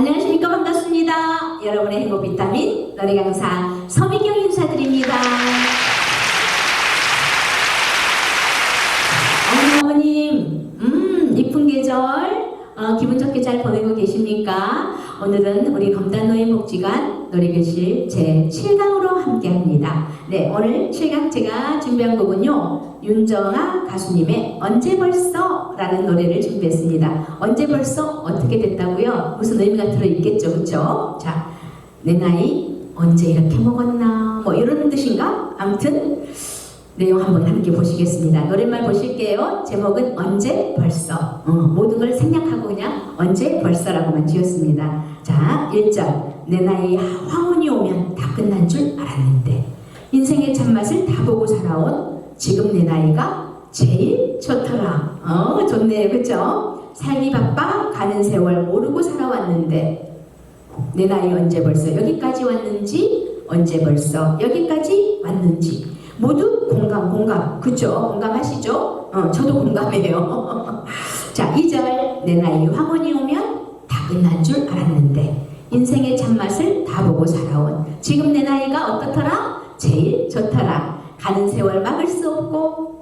안녕하십니까 반갑습니다. 여러분의 행복 비타민 노래 강사 서미경 인사드립니다. 어머님, 음 이쁜 계절 어, 기분 좋게 잘 보내고 계십니까? 오늘은 우리 검단노인 복지관 노래교실 제 7강으로 함께합니다. 네, 오늘 7강 제가 준비한 곡은요. 윤정아 가수님의 언제 벌써 라는 노래를 준비했습니다. 언제 벌써 어떻게 됐다고요? 무슨 의미가 들어있겠죠, 그쵸? 자, 내 나이 언제 이렇게 먹었나? 뭐 이런 뜻인가? 아무튼 내용 한번 함께 보시겠습니다. 노랫말 보실게요. 제목은 언제 벌써. 어, 모든 걸 생략하고 그냥 언제 벌써라고만 지었습니다. 자, 1절. 내 나이 황혼이 오면 다 끝난 줄 알았는데 인생의 참맛을 다 보고 살아온 지금 내 나이가 제일 좋더라. 어, 좋네요. 그쵸? 살기 바빠? 가는 세월 모르고 살아왔는데. 내 나이 언제 벌써 여기까지 왔는지? 언제 벌써 여기까지 왔는지. 모두 공감 공감. 그쵸? 공감하시죠? 어, 저도 공감해요. 자 2절. 내 나이 황혼이 오면 다 끝난 줄 알았는데. 인생의 참맛을 다 보고 살아온. 지금 내 나이가 어떻더라? 제일 좋더라. 가는 세월 막을 수 없고 자-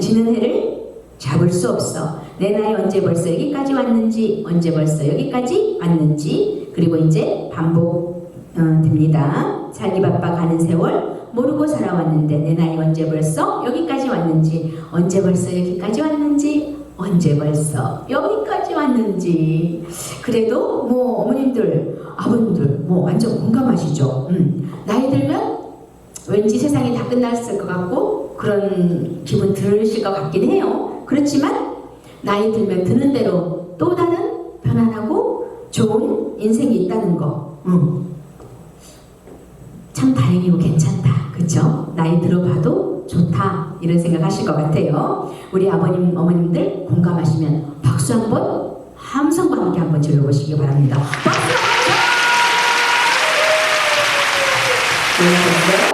지는 해를 잡을 수 없어. 내 나이 언제 벌써 여기까지 왔는지 언제 벌써 여기까지 왔는지 그리고 이제 반복 어, 됩니다. 살기 바빠 가는 세월 모르고 살아왔는데 내 나이 언제 벌써 여기까지 왔는지 언제 벌써 여기까지 왔는지 언제 벌써 여기까지 왔는지. 그래도 뭐 어머님들 아버님들 뭐 완전 공감하시죠? 음, 나이 들면 왠지 세상이 다 끝났을 것 같고 그런 기분 들으실 것 같긴 해요 그렇지만 나이 들면 드는 대로 또 다른 편안하고 좋은 인생이 있다는 거 음. 참 다행이고 괜찮다. 그쵸? 나이 들어봐도 좋다. 이런 생각 하실 것 같아요. 우리 아버님, 어머님들 공감하시면 박수 한 번 함성과 함께 한번 질러보시기 바랍니다. 박수! 놀라셨어요?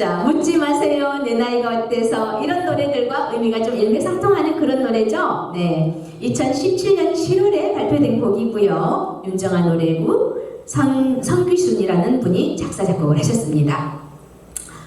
자, 묻지 마세요. 내 나이가 어때서 이런 노래들과 의미가 좀 일맥상통하는 그런 노래죠. 네, 2017년 7월에 발표된 곡이고요. 윤정아 노래고 성, 성귀순이라는 분이 작사 작곡을 하셨습니다.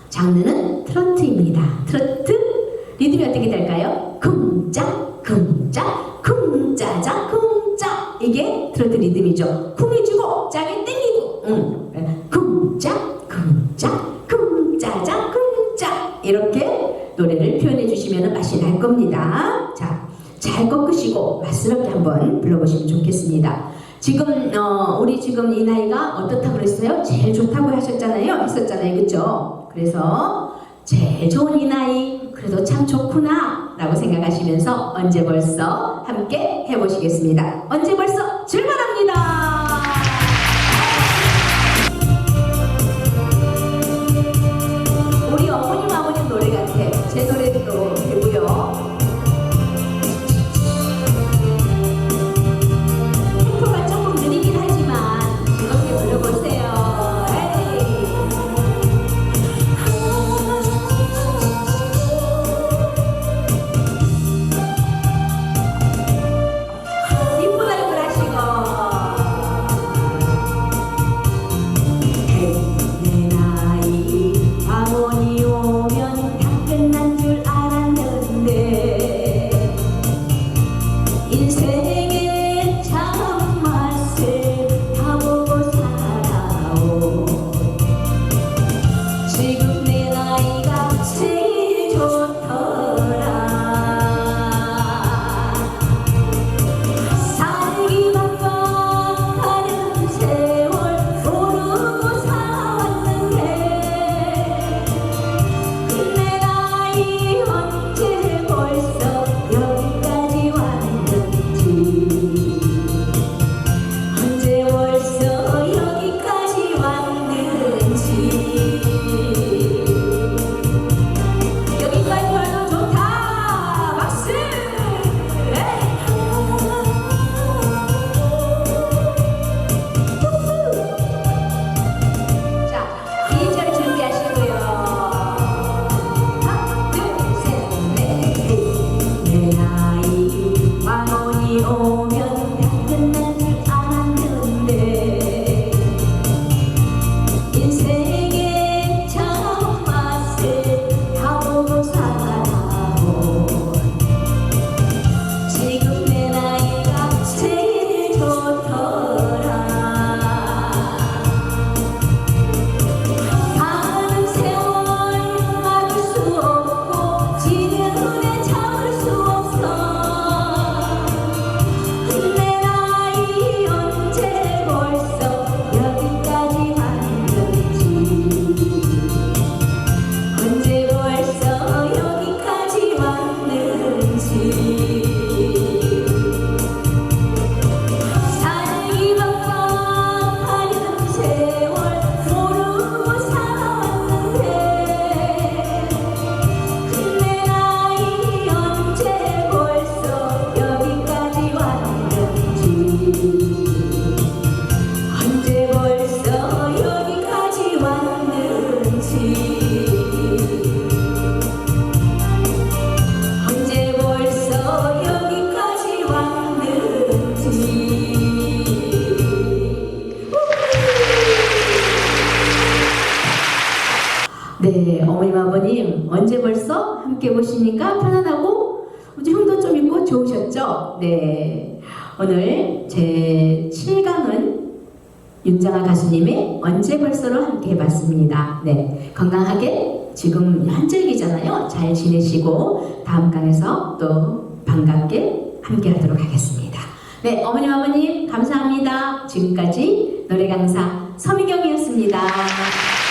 장르는 트로트입니다. 트로트 리듬이 어떻게 될까요? 쿵짝 쿵짝 쿵짜자 쿵짝 이게 트로트 리듬이죠. 쿵이 주고 짝이 땡기고 응. 쿵짝 쿵짝 쿵짜자 쿵짝 이렇게 노래를 표현해 주시면 맛이 날 겁니다. 자, 잘 꺾으시고 맛스럽게 한번 불러보시면 좋겠습니다. 지금 어, 우리 지금 이 나이가 어떻다 그랬어요? 제일 좋다고 하셨잖아요. 했었잖아요. 그죠? 그래서 제일 좋은 이 나이 그래도 참 좋구나 라고 생각하시면서 언제 벌써 함께 해보시겠습니다. 언제 벌써 출발 네, 어머님 아버님 언제 벌써 함께 오시니까 편안하고 이제 흥도 좀 있고 좋으셨죠? 네, 오늘 제 7강은 윤정아 가수님의 언제 벌써로 함께 해봤습니다. 네, 건강하게 지금 한절기잖아요. 잘 지내시고 다음 강에서 또 반갑게 함께 하도록 하겠습니다. 네, 어머님 아버님 감사합니다. 지금까지 노래 강사 서미경이었습니다.